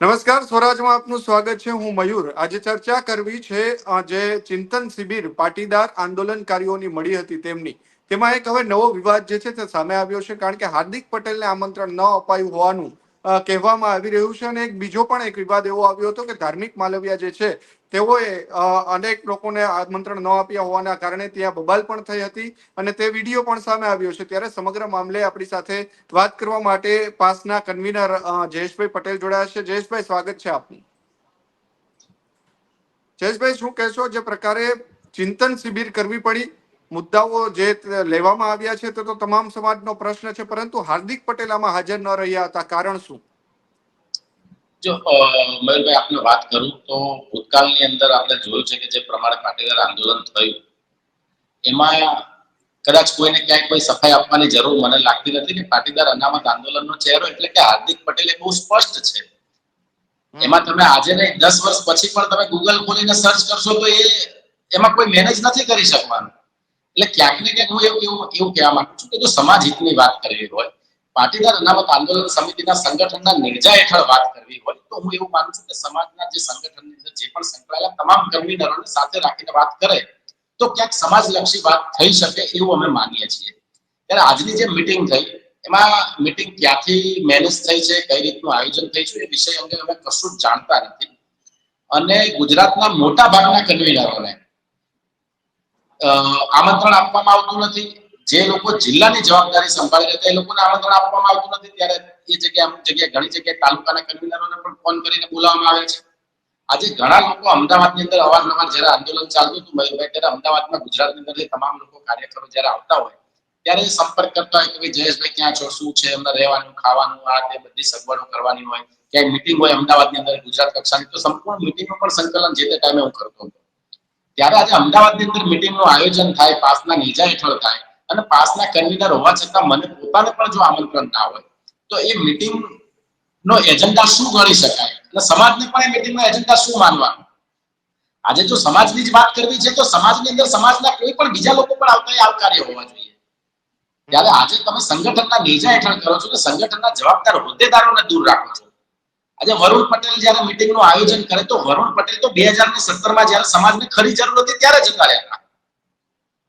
નમસ્કાર, સ્વરાજમાં આપનું સ્વાગત છે. હું મયુર. આજે ચર્ચા કરવી છે જે ચિંતન શિબિર પાટીદાર આંદોલનકારીઓની મળી હતી તેમની. તેમાં એક હવે નવો વિવાદ જે છે તે સામે આવ્યો છે, કારણ કે હાર્દિક પટેલને આમંત્રણ ન અપાયું હોવાનું કહેવામાં આવી રહ્યું છે. અને એક બીજો પણ એક વિવાદ એવો આવ્યો હતો કે ધાર્મિક માલવિયા જે છે તેઓએ અનેક લોકોને આમંત્રણ ન આપ્યા હોવાના કારણે ત્યાં બબાલ પણ થઈ હતી અને તે વીડિયો પણ સામે આવ્યો છે. ત્યારે સમગ્ર મામલે આપણી સાથે વાત કરવા માટે પાસના કન્વીનર જયેશભાઈ પટેલ જોડાયા છે. જયેશભાઈ, સ્વાગત છે આપનું. જયેશભાઈ, શું કહેશો? જે પ્રકારે ચિંતન શિબિર કરવી પડી, મુદ્દાઓ જે લેવામાં આવ્યા છે તે તો તમામ સમાજનો પ્રશ્ન છે, પરંતુ હાર્દિક પટેલ આમાં હાજર ન રહ્યા હતા. કારણ શું? જો મયુરભાઈ આપને વાત કરું તો ભૂતકાળની અંદર આપણે જોયું છે કે જે પ્રમાણે પાટીદાર આંદોલન થયું એમાં કદાચ કોઈને ક્યાંય કોઈ સફાઈ આપવાની જરૂર મને લાગતી નથી કે પાટીદાર અનામત આંદોલનનો ચહેરો એટલે કે હાર્દિક પટેલ એ બહુ સ્પષ્ટ છે. એમાં તમે આજે નહીં દસ વર્ષ પછી પણ તમે ગૂગલ ખોલીને સર્ચ કરશો તો એ એમાં કોઈ મેનેજ નથી કરી શકવાનું. એટલે ક્યાંક ને ક્યાંક હું એવું એવું એવું કહેવા માંગુ છું કે જો સમાજ હિતની વાત કરવી હોય પાટીદાર અનામત આંદોલન સમિતિના સંગઠનના નિર્જા હેઠળ વાત કરવી હોય તો હું એવું માનું છું કે સમાજના જે સંગઠનની અંદર જે પણ સંકળાયેલા તમામ કન્વીનરોને સાથે રાખીને વાત કરે તો ક્યાંક સમાજલક્ષી વાત થઈ શકે એવું અમે માનીએ છીએ. ત્યારે આજની જે મિટિંગ થઈ, એમાં મિટિંગ ક્યાંથી મેનેજ થઈ છે, કઈ રીતનું આયોજન થઈ છે એ વિષય અંગે અમે કશું જ જાણતા નથી. અને ગુજરાતના મોટા ભાગના કન્વીનરોને આમંત્રણ આપવામાં આવતું નથી. જે લોકો જિલ્લાની જવાબદારી સંભાળી રહ્યા એ લોકોને આમંત્રણ આપવામાં આવતું નથી. ત્યારે એ જગ્યા અમુક જગ્યાએ ઘણી જગ્યાએ તાલુકાના કન્વીનરોને પણ ફોન કરીને બોલાવવામાં આવે છે. આજે ઘણા લોકો અમદાવાદની અંદર અવારનવાર જયારે આંદોલન ચાલતું હતું, મયુરભાઈ, ત્યારે અમદાવાદમાં ગુજરાતની અંદર તમામ લોકો કાર્યકરો જ્યારે આવતા હોય, ત્યારે સંપર્ક કરતા હોય કે ભાઈ, જયેશભાઈ, ક્યાં છો? શું છે? એમને રહેવાનું, ખાવાનું, આ તે બધી સગવડો કરવાની હોય, ક્યાંય મિટિંગ હોય અમદાવાદની અંદર, ગુજરાત કક્ષાની, તો સંપૂર્ણ મિટિંગનું પણ સંકલન જે તે ટાઈમે હું કરતો હતો. ત્યારે આજે અમદાવાદની અંદર મિટિંગનું આયોજન થાય, પાસના નેજા હેઠળ થાય અને પાસના કન્વીનર હોવા છતાં મને પોતાને પણ જો આમંત્રણ ના હોય, તો એ મિટિંગ નો એજન્ડા શું ગણી શકાય? અને સમાજને પણ એ મિટિંગનો એજન્ડા શું માનવા આજે જો સમાજની જ વાત કરવી છે, તો સમાજની અંદર સમાજના કોઈ પણ બીજા લોકો પણ આવતા આવકાર્ય હોવા જોઈએ. ત્યારે આજે તમે સંગઠનના નેજા હેઠળ કરો છો કે સંગઠનના જવાબદાર હોદ્દેદારોને દૂર રાખો છો. આજે વરુણ પટેલ જ્યારે મિટિંગનું આયોજન કરે, તો વરુણ પટેલ તો બે હજાર ને સત્તરમાં જ્યારે સમાજને ખરી જરૂર હતી, ત્યારે જતા રહ્યા.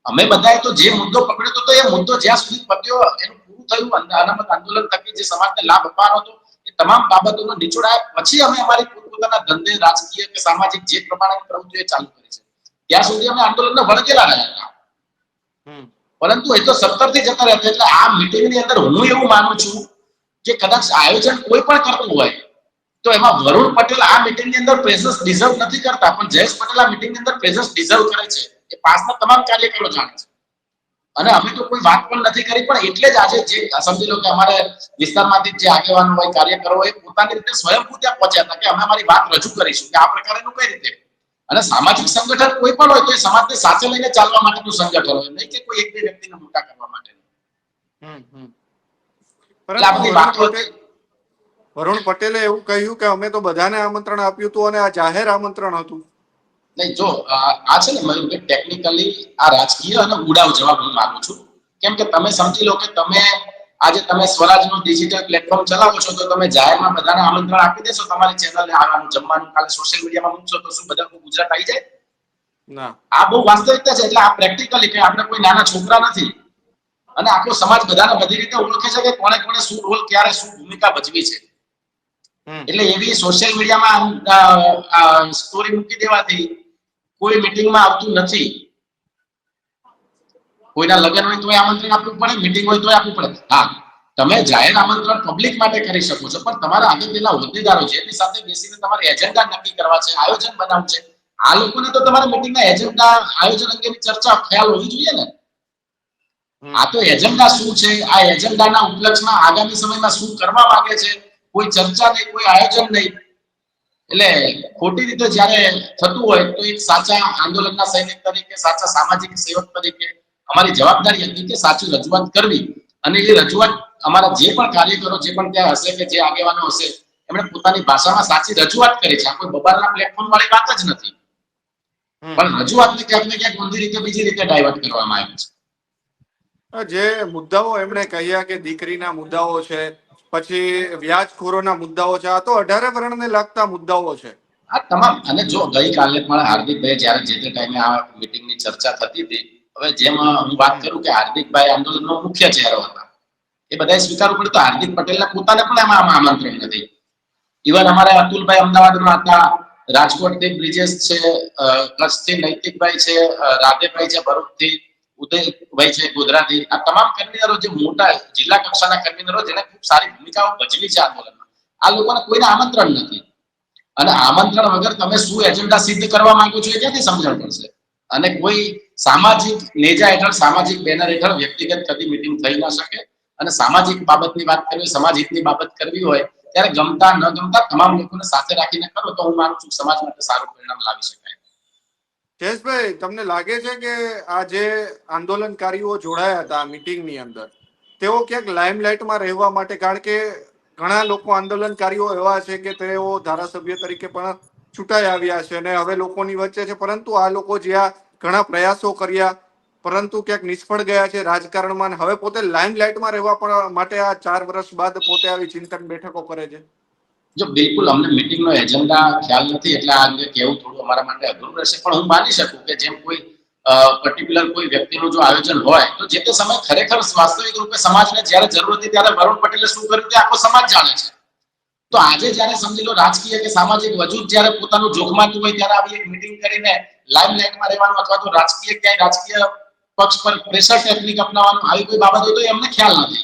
અમે બધાએ તો જે મુદ્દો પકડ્યો હતો તો એ મુદ્દો જ્યાં સુધી પત્યો એનું પૂરું થયું. અને અનામત આંદોલન થકી જે સમાજને લાભ અપાવાનો હતો એ તમામ બાબતોનો નિચોડ આવ્યા પછી અમે અમારી પોતપોતાના ધંધે રાજકીય કે સામાજિક જે પ્રમાણેની પ્રવૃત્તિઓ ચાલુ કરી છે. ત્યાં સુધી અમે આંદોલનને વળગેલા રહ્યા હતા. પરંતુ એ તો સત્તરથી જતા રહેતા એટલે આ મિટિંગની અંદર હું એવું માનું છું કે કદાચ આયોજન કોઈ પણ કરતું હોય તો એમાં વરુણ પટેલ આ મિટિંગની અંદર પ્રેઝન્સ ડિઝર્વ નથી કરતા. પણ જયેશ પટેલ આ મિટિંગની અંદર પ્રેઝન્સ ડિઝર્વ કરે છે. એ પાસના તમામ કાર્યક્રમો જાણે છે. અને અમે તો કોઈ વાત પણ નથી કરી પણ એટલે જ આજે જે સમજી લો કે અમારે વિસ્તારમાંથી જે આગેવાનો હોય કાર્યકરો એ પોતાની રીતે સ્વયંભૂ ત્યાં પહોંચ્યા હતા કે અમે અમારી વાત રજૂ કરીશું કે આ પ્રકારનું કઈ રીતે? અને સામાજિક સંગઠન કોઈ પણ હોય તો એ સમાજને સાથે લઈને ચાલવા માટેનું સંગઠન હોય નહીં કે કોઈ એક બે વ્યક્તિને મોટા કરવા માટે. વરુણ પટેલે એવું કહ્યું કે અમે તો બધાને આમંત્રણ આપ્યું હતું અને આ જાહેર આમંત્રણ હતું. નહીં જો આ છે ને મયુરભાઈ ટેકનિકલી આ રાજકીય અને ઉડાવ જવાબ હું માંગુ છું. કેમ કે તમે સમજી લો કે તમે આજે તમે સ્વરાજનું ડિજિટલ પ્લેટફોર્મ ચલાવો છો તો તમે જાહેરમાં બધાને આમંત્રણ આપી દેશો તમારી ચેનલને આવવાનું જમવાનું કાલે સોશિયલ મીડિયામાં મૂકશો તો શું બધા ગુજરાત આવી જાય? આ બહુ વાસ્તવિકતા છે એટલે આ પ્રેક્ટિકલી કે આપણે કોઈ નાના છોકરા નથી. અને આપણો સમાજ બધાને બધી રીતે ઓળખે છે કે કોણે કોણે શું રોલ ક્યારે શું ભૂમિકા ભજવી છે. એટલે એવી સોશિયલ મીડિયામાં સ્ટોરી મૂકી દેવાથી કોઈ મીટિંગમાં આવતું નથી. કોઈના લગ્ન હોય તોય આમંત્રણ આપવું પડે મીટિંગ હોય તોય આપવું પડે. હા તમે જાહેર આમંત્રણ પબ્લિક માટે કરી શકો છો પણ તમારા આગળ હોદ્દેદારો છે એની સાથે બેસીને તમારે એજન્ડા નક્કી કરવા છે આયોજન બનાવવું છે. આ લોકોને તો તમારા મીટિંગના એજન્ડા આયોજન અંગેની ચર્ચા ખ્યાલ હોવી જોઈએ ને. આ તો એજન્ડા શું છે? આ એજન્ડાના ઉપલક્ષમાં આગામી સમયમાં શું કરવા માંગે છે? કોઈ ચર્ચા નહીં કોઈ આયોજન નહીં. એટલે ખોટી રીતે જ્યારે થતું હોય તો એક સાચા આંદોલનના સૈનિક તરીકે સાચા સામાજિક સેવક તરીકે અમારી જવાબદારી હતી કે સાચી રજૂઆત કરવી. અને એ રજૂઆત અમારા જે પણ કાર્યકરો જે પણ ત્યાં હશે કે જે આગેવાનો હશે એમણે પોતાની ભાષામાં સાચી રજૂઆત કરી છે. આ કોઈ બબાલના પ્લેટફોર્મ વાળી વાત જ નથી. પણ રજૂઆતને ક્યાંક ને ક્યાંક ઊંધી રીતે બીજી રીતે ડાયવર્ટ કરવામાં આવી છે. જે મુદ્દાઓ એમણે કહ્યા કે દીકરીના મુદ્દાઓ છે પછી વ્યાજખોરોના મુદ્દાઓ છે. આ તો અઢારે વર્ણને લાગતા મુદ્દાઓ છે. આ તમામ. અને જો ગઈકાલે પણ હાર્દિકભાઈ જ્યારે જે તે ટાઈમે આ મિટિંગની ચર્ચા થતી હતી, હવે જેમ હું વાત કરું કે હાર્દિકભાઈ આંદોલનનો મુખ્ય ચહેરો હતા. એ બધાએ સ્વીકારવું પડ્યું તો હાર્દિક પટેલના પોતાને પણ એમાં આમાં આમંત્રણ નથી. ઇવન અમારા અતુલભાઈ અમદાવાદમાં હતા, રાજકોટથી બ્રિજેશ છે કચ્છથી નૈતિકભાઈ છે રાધેભાઈ છે, ભરૂચથી ઉદયભાઈ છે ગોધરાથી આ તમામ કન્વીનરો જે મોટા જિલ્લા કક્ષાના કન્વીનરો જેને ખૂબ સારી ભૂમિકાઓ ભજવી છે આંદોલનમાં, આ લોકોને કોઈને આમંત્રણ નથી. અને આમંત્રણ વગર તમે શું એજન્ડા સિદ્ધ કરવા માંગો છો એ ક્યાંથી સમજણ પડશે? અને કોઈ સામાજિક નેજા હેઠળ, સામાજિક બેનર હેઠળ વ્યક્તિગત કદી મિટિંગ થઈ ન શકે. અને સામાજિક બાબતની વાત કરવી, સમાજ હિતની બાબત કરવી હોય, ત્યારે ગમતા ન ગમતા તમામ લોકોને સાથે રાખીને કરો તો હું માનું છું સમાજ માટે સારું પરિણામ લાવી શકાય. જયેશભાઈ, તમને લાગે છે કે આ જે આંદોલનકારીઓ જોડાયા હતા આ મીટિંગની અંદર, તેઓ ક્યાંક લાઇમલાઇટમાં રહેવા માટે, કારણ કે ઘણા લોકો આંદોલનકારીઓ એવા છે કે તેઓ ધારાસભ્ય તરીકે પણ ચૂંટાઈ આવ્યા છે અને હવે લોકોની વચ્ચે છે, પરંતુ આ લોકો જ્યાં ઘણા પ્રયાસો કર્યા, પરંતુ ક્યાંક નિષ્ફળ ગયા છે રાજકારણમાં હવે પોતે લાઇમલાઇટમાં રહેવા પણ માટે આ ચાર વર્ષ બાદ પોતે આવી ચિંતન બેઠકો કરે છે. જો બિલકુલ અમને મિટિંગનો એજન્ડા ખ્યાલ નથી, એટલે આ અંગે કહેવું થોડું અમારા માટે અઘરું રહેશે. પણ હું માની શકું કે જેમ કોઈ પર્ટિક્યુલર કોઈ વ્યક્તિનું જો આયોજન હોય, તો જે તે સમય ખરેખર વાસ્તવિક રૂપે સમાજને જ્યારે જરૂર હતી ત્યારે વરુણ પટેલે શું કર્યું? તે આખો સમાજ જાણે છે. તો આજે જ્યારે સમજી લો રાજકીય કે સામાજિક વજૂદ જ્યારે પોતાનું જોખમાતું હોય ત્યારે આવી એક મીટિંગ કરીને લાઈમ લાઈટમાં રહેવાનું અથવા તો રાજકીય ક્યાંય રાજકીય પક્ષ પર પ્રેશર ટેકનિક અપનાવવાનું આવી કોઈ બાબત હોય તો એમને ખ્યાલ નથી.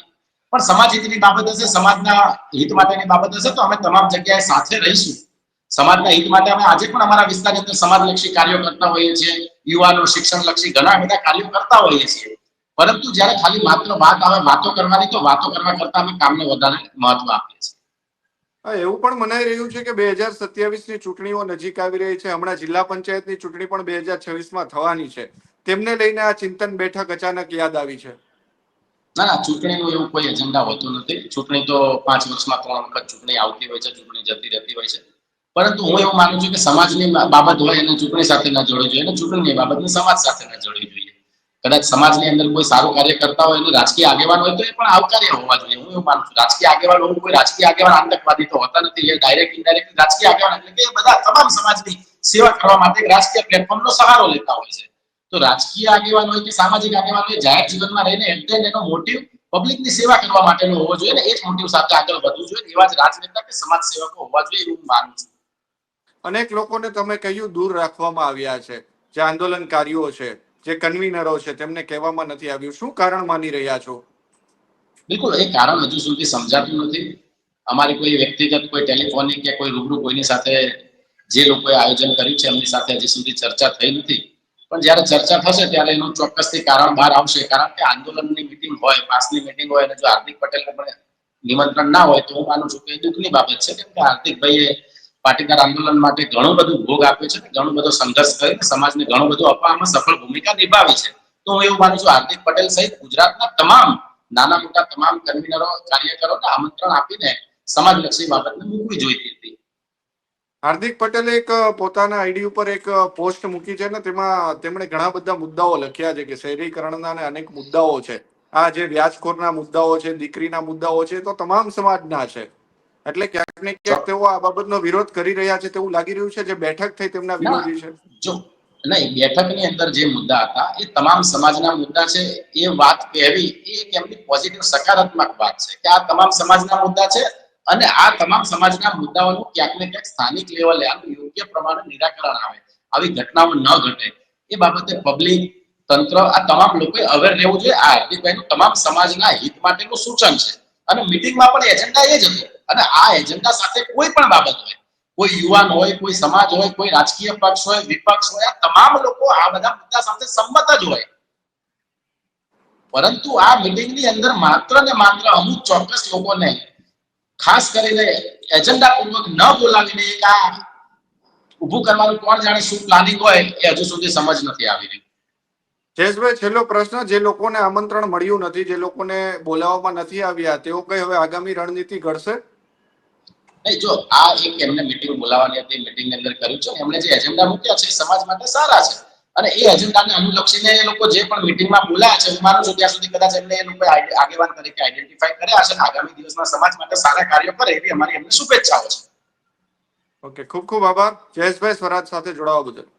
પણ સમાજ હિતની બાબત હશે, સમાજના હિત માટેની બાબત હશે, તો અમે તમામ જગ્યાએ સાથે રહીશું. સમાજના હિત માટે અમે આજે પણ અમારા વિસ્તારની અંદર સમાજલક્ષી કાર્યો કરતા હોઈએ છીએ, યુવાનો, શિક્ષણલક્ષી ઘણા બધા કાર્યો કરતા હોઈએ છીએ. પરંતુ જ્યારે ખાલી માત્ર વાત આવે વાતો કરવાની, તો વાતો કરવા કરતા અમે કામને વધારે મહત્વ આપીએ છીએ. એવું પણ મનાઈ રહ્યું છે કે બે હજાર સત્યાવીસની ચૂંટણીઓ નજીક આવી રહી છે. હમણાં જિલ્લા પંચાયતની ચૂંટણી પણ બે હજાર છવ્વીસમાં થવાની છે. તેમને લઈને આ ચિંતન બેઠક અચાનક યાદ આવી છે. ના ના, ચૂંટણીનું એવું કોઈ એજન્ડા હોતું નથી. ચૂંટણી તો પાંચ વર્ષમાં ત્રણ વખત ચૂંટણી આવતી હોય છે, ચૂંટણી જતી રહેતી હોય છે. પરંતુ હું એવું માનું છું કે સમાજની બાબત હોય એને ચૂંટણી સાથે ન જોડવી જોઈએ અને ચૂંટણીની બાબતને સમાજ સાથે ન જોડવી જોઈએ. કદાચ સમાજની અંદર કોઈ સારું કાર્ય કરતા હોય અને રાજકીય આગેવાન હોય તો એ પણ આવકાર્ય હોવા જોઈએ. હું એવું માનું છું. રાજકીય આગેવાન હોવું કોઈ રાજકીય આગેવાન આતંકવાદી તો હોતા નથી. એ ડાયરેક્ટ ઇનડાયરેક્ટ રાજકીય આગેવાન એટલે કે બધા તમામ સમાજની સેવા કરવા માટે રાજકીય પ્લેટફોર્મનો સહારો લેતા હોય છે. તો રાજકીય આગેવાન હોય કે સામાજિક આગેવાન હોય જાહેર જીવનમાં રહીને એન્ટેન એનો મોટિવ પબ્લિકની સેવા કરવા માટેનો હોવો જોઈએ ને એ જ મોટિવ સાથે આગળ વધવું જોઈએ એવા જ રાજનેતા કે સમાજ સેવકો હોવા જોઈએ એવું માનું છું. અનેક લોકોને તમે કહ્યું દૂર રાખવામાં આવ્યા છે. જે આંદોલનકારીઓ છે જે કન્વીનરો છે તેમને કહેવામાં નથી આવ્યું. શું કારણ માની રહ્યા છો? બિલકુલ એ કારણ હજુ સુધી સમજાતું નથી. અમારી કોઈ વ્યક્તિગત કોઈ ટેલિફોનિક કે કોઈ રૂબરૂ કોઈની સાથે જે લોકોએ આયોજન કર્યું છે એમની સાથે હજી સુધી ચર્ચા થઈ નથી. પણ જ્યારે ચર્ચા થશે ત્યારે એનું ચોક્કસથી કારણ બહાર આવશે. કારણ કે આંદોલનની મિટિંગ હોય, પાસની મિટિંગ હોય અને જો હાર્દિક પટેલને પણ નિમંત્રણ ના હોય, તો હું માનું છું કે દુઃખની બાબત છે. કેમ કે હાર્દિકભાઈએ પાટીદાર આંદોલન માટે ઘણું બધું ભોગ આપ્યો છે ઘણો બધો સંઘર્ષ કરીને સમાજને ઘણું બધું આપવામાં સફળ ભૂમિકા નિભાવી છે. તો હું એવું માનું છું, હાર્દિક પટેલ સહિત ગુજરાતના તમામ નાના મોટા તમામ કન્વીનરો કાર્યકરોને આમંત્રણ આપીને સમાજલક્ષી બાબતને મૂકવી જોઈતી હતી. હાર્દિક પટેલે એક પોતાના આઈડી ઉપર એક પોસ્ટ મૂકી છે ને તેમાં તેમણે ઘણા બધા મુદ્દાઓ લખ્યા છે કે શહેરીકરણના અનેક મુદ્દાઓ છે. આ જે વ્યાજખોરના મુદ્દાઓ છે દીકરીના મુદ્દાઓ છે તો તમામ સમાજના છે. એટલે ક્યાંક ને ક્યાંક તેઓ આ બાબતનો વિરોધ કરી રહ્યા છે તેવું લાગી રહ્યું છે જે બેઠક થઈ તેમના વિરોધી છે. જો નહીં બેઠકની અંદર જે મુદ્દા હતા એ તમામ સમાજના મુદ્દા છે એ વાત કહેવી એ એક એમની પોઝિટિવ સકારાત્મક વાત છે કે આ તમામ સમાજના મુદ્દા છે અને આ તમામ સમાજના મુદ્દાઓનું ક્યાંક ને ક્યાંક સ્થાનિક લેવલે આનું યોગ્ય પ્રમાણે નિરાકરણ આવે. આવી ઘટનાઓ ન ઘટે. એ બાબતે પબ્લિક તંત્ર, આ તમામ લોકોએ અવેર રહેવું જોઈએ. આ હાર્દિકભાઈનું તમામ સમાજના હિત માટેનું સૂચન છે. અને મિટિંગમાં પણ એજન્ડા એ જ હતો. અને આ એજન્ડા સાથે કોઈ પણ બાબત હોય, કોઈ યુવાન હોય, કોઈ સમાજ હોય, કોઈ રાજકીય પક્ષ હોય, વિપક્ષ હોય, આ તમામ લોકો આ બધા મુદ્દા સાથે સંમત જ હોય. પરંતુ આ મિટિંગની અંદર માત્ર ને માત્ર અમુક ચોક્કસ લોકોને ખાસ કરીને એજન્ડા પૂર્વક ન બોલાવીને એક આ ઊભું કરવાનું કોણ જાણે શું પ્લાનિંગ હોય એ હજુ સુધી સમજ નથી આવી રહી. જયેશભાઈ છેલ્લો પ્રશ્ન જે લોકોને આમંત્રણ મળ્યું નથી જે લોકોને બોલાવવામાં નથી આવ્યા તેઓ કઈ હવે આગામી રણનીતિ ઘડશે? નહીં જો આ એક એમને મિટિંગ બોલાવવાની હતી મિટિંગની અંદર કર્યું છે એમણે જે એજન્ડા મૂક્યા છે સમાજ માટે સારા છે. અને એ એજન્ડાને અનુલક્ષીને એ લોકો જે પણ મિટિંગમાં બોલાયા છે, હું માનું છું ત્યાં સુધી કદાચ એમને એ લોકો આગેવાન તરીકે આઈડેન્ટિફાઈ કર્યા છે અને આગામી દિવસમાં સમાજ માટે સારા કાર્યો કરે એવી અમારી એમને શુભેચ્છાઓ છે. ઓકે, ખૂબ ખૂબ આભાર. જયેશભાઈ, સ્વરાજ સાથે જોડાવા બદલ.